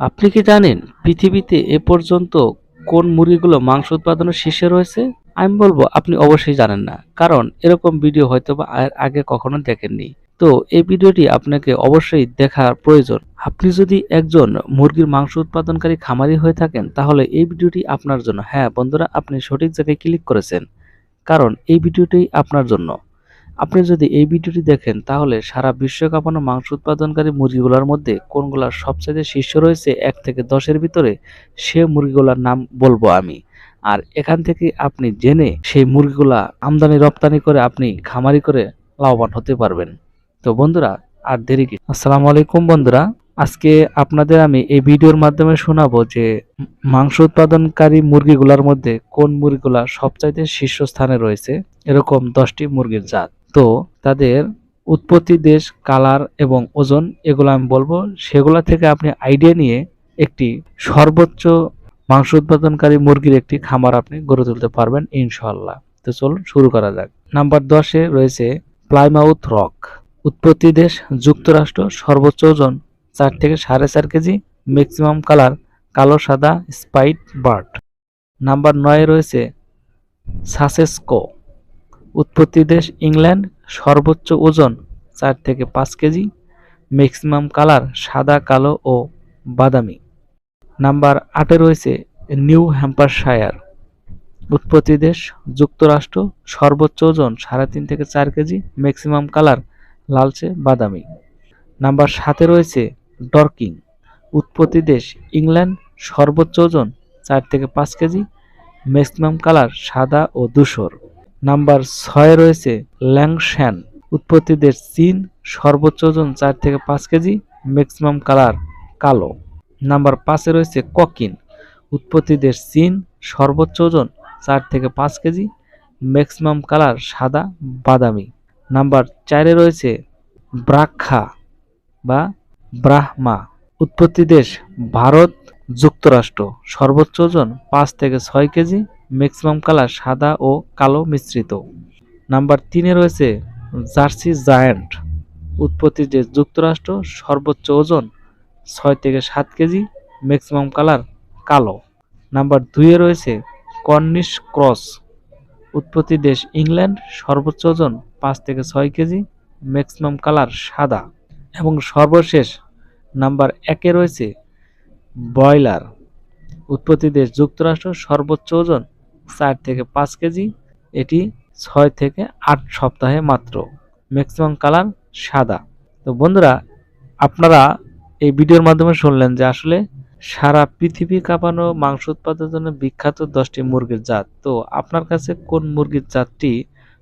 আপনি কি জানেন পৃথিবীতে এ পর্যন্ত কোন মুরগিগুলো মাংস উৎপাদনের শীর্ষে রয়েছে? আমি বলব, আপনি অবশ্যই জানেন না, কারণ এরকম ভিডিও হয়তো বা আগে কখনো দেখেননি। তো এই ভিডিওটি আপনাকে অবশ্যই দেখার প্রয়োজন। আপনি যদি একজন মুরগির মাংস উৎপাদনকারী খামারি হয়ে থাকেন, তাহলে এই ভিডিওটি আপনার জন্য। হ্যাঁ বন্ধুরা, আপনি সঠিক জায়গায় ক্লিক করেছেন, কারণ এই ভিডিওটি আপনার জন্য। আপনি যদি এই ভিডিওটি দেখেন, তাহলে সারা বিশ্ব কাঁপানো মাংস উৎপাদনকারী মুরগিগুলোর মধ্যে কোনগুলার সবচেয়ে শীর্ষ রয়েছে এক থেকে দশের ভিতরে, সে মুরগিগুলোর নাম বলব আমি। আর এখান থেকে আপনি জেনে সেই মুরগিগুলা আমদানি, রপ্তানি করে আপনি খামারি করে লাভবান হতে পারবেন। তো বন্ধুরা, আর দেরি কি? আসসালামু আলাইকুম বন্ধুরা। আজকে আপনাদের আমি এই ভিডিওর মাধ্যমে শোনাবো যে মাংস উৎপাদনকারী মুরগিগুলার মধ্যে কোন মুরগিগুলা সবচাইতে শীর্ষস্থানে রয়েছে, এরকম দশটি মুরগির জাত। তো তাদের উৎপত্তি দেশ, কালার এবং ওজন এগুলো আমি বলব। সেগুলা থেকে আপনি আইডিয়া নিয়ে একটি সর্বোচ্চ মাংস উৎপাদনকারী মুরগির একটি খামার আপনি গড়ে তুলতে পারবেন ইনশাল্লাহ তো চলুন শুরু করা যাক। নাম্বার দশে রয়েছে প্লাইমাউথ রক। উৎপত্তি দেশ, যুক্তরাষ্ট্র, সর্বোচ্চ ওজন চার থেকে সাড়ে চার কেজি ম্যাক্সিমাম কালার কালো, সাদা স্পাইট বার্ড নাম্বার নয়ে রয়েছে সাসেস্কো। উৎপত্তি দেশ ইংল্যান্ড, সর্বোচ্চ ওজন চার থেকে পাঁচ কেজি ম্যাক্সিমাম কালার সাদা, কালো ও বাদামি। নাম্বার আটে রয়েছে নিউ হ্যাম্পারশায়ার উৎপত্তি দেশ যুক্তরাষ্ট্র, সর্বোচ্চ ওজন সাড়ে তিন থেকে চার কেজি ম্যাক্সিমাম কালার লালচে, বাদামি। নাম্বার সাতে রয়েছে ডরকিং উৎপত্তি দেশ ইংল্যান্ড, সর্বোচ্চ ওজন চার থেকে পাঁচ কেজি ম্যাক্সিমাম কালার সাদা ও ধূসর। নাম্বার ছয়ে রয়েছে ল্যাংশ্যান। উৎপত্তি দেশ চীন সর্বোচ্চ ওজন চার থেকে পাঁচ কেজি ম্যাক্সিমাম কালার কালো। নাম্বার পাঁচে রয়েছে ককিন। উৎপত্তি দেশ চীন সর্বোচ্চ ওজন চার থেকে পাঁচ কেজি ম্যাক্সিমাম কালার সাদা, বাদামি। নাম্বার চারে রয়েছে ব্রাক্ষা বা ব্রাহ্মা। উৎপত্তি দেশ ভারত যুক্তরাষ্ট্র। সর্বোচ্চ ওজন পাঁচ থেকে ছয় কেজি ম্যাক্সিমাম কালার সাদা ও কালো মিশ্রিত। নাম্বার তিনে রয়েছে জার্সি জায়ান্ট। উৎপত্তি দেশ যুক্তরাষ্ট্র, সর্বোচ্চ ওজন ছয় থেকে সাত কেজি ম্যাক্সিমাম কালার কালো। নাম্বার দুইয়ে রয়েছে কর্নিশ ক্রস। উৎপত্তি দেশ ইংল্যান্ড, সর্বোচ্চ ওজন পাঁচ থেকে ছয় কেজি ম্যাক্সিমাম কালার সাদা। এবং সর্বশেষ নাম্বার একে রয়েছে ব্রয়লার উৎপত্তি দেশ যুক্তরাষ্ট্র সর্বোচ্চ ওজন চার থেকে পাঁচ কেজি, এটি ছয় থেকে আট সপ্তাহে মাত্র। ম্যাক্সিমাম কালার সাদা। তো বন্ধুরা, আপনারা এই ভিডিওর মাধ্যমে শুনলেন যে আসলে সারা পৃথিবী কাঁপানো মাংস উৎপাদনের জন্য বিখ্যাত দশটি মুরগির জাত। তো আপনার কাছে কোন মুরগির জাতটি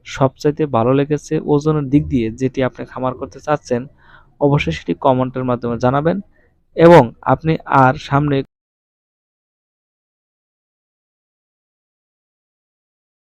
সবচাইতে ভালো লেগেছে ওজনের দিক দিয়ে যেটি আপনি খামার করতে চাচ্ছেন, অবশ্যই সেটি কমেন্টের মাধ্যমে জানাবেন। এবং আপনি আর সামনে